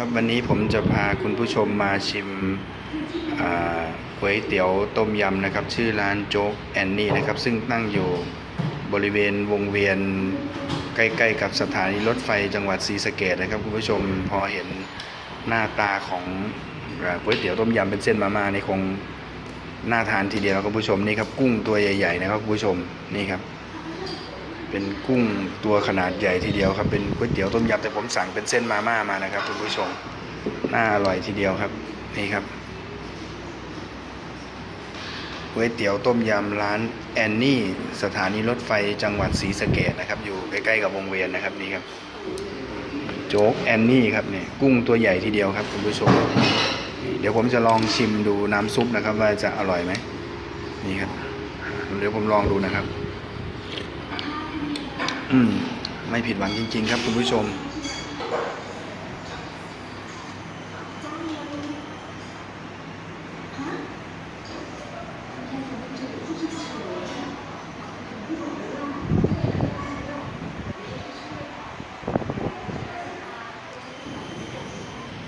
ครับวันนี้ผมจะพาคุณผู้ชมมาชิมก๋วยเตี๋ยวต้มยำนะครับ ชื่อร้านโจ๊กแอนนี่นะครับ ซึ่งตั้งอยู่บริเวณวงเวียนใกล้ๆกับสถานีรถไฟจังหวัดศรีสะเกดนะครับคุณผู้ชมพอเห็นหน้าตาของก๋วยเตี๋ยวต้มยำเป็นเส้นมาม่านี่คงน่าทานทีเดียวครับคุณผู้ชมนี่ครับกุ้งตัวใหญ่ ๆ นะครับคุณผู้ชมนี่ครับ เป็นกุ้งตัวขนาดใหญ่ทีเดียวครับ เป็นก๋วยเตี๋ยวต้มยำแต่ผมสั่งเป็นเส้นมาม่ามานะครับคุณผู้ชมน่าอร่อยทีเดียวครับ นี่ครับก๋วยเตี๋ยวต้มยำร้านแอนนี่สถานีรถไฟจังหวัดศรีสะเกดนะครับอยู่ใกล้ๆกับวงเวียนนะครับนี่ครับโจ๊กแอนนี่ครับเนี่ยกุ้งตัวใหญ่ทีเดียวครับคุณผู้ชม เดี๋ยวผมจะลองชิมดูน้ำซุปนะครับ ว่าจะอร่อยไหมนี่ครับ เดี๋ยวผมลองดูนะครับ ไม่ผิดหวังจริง ๆ ครับคุณผู้ชม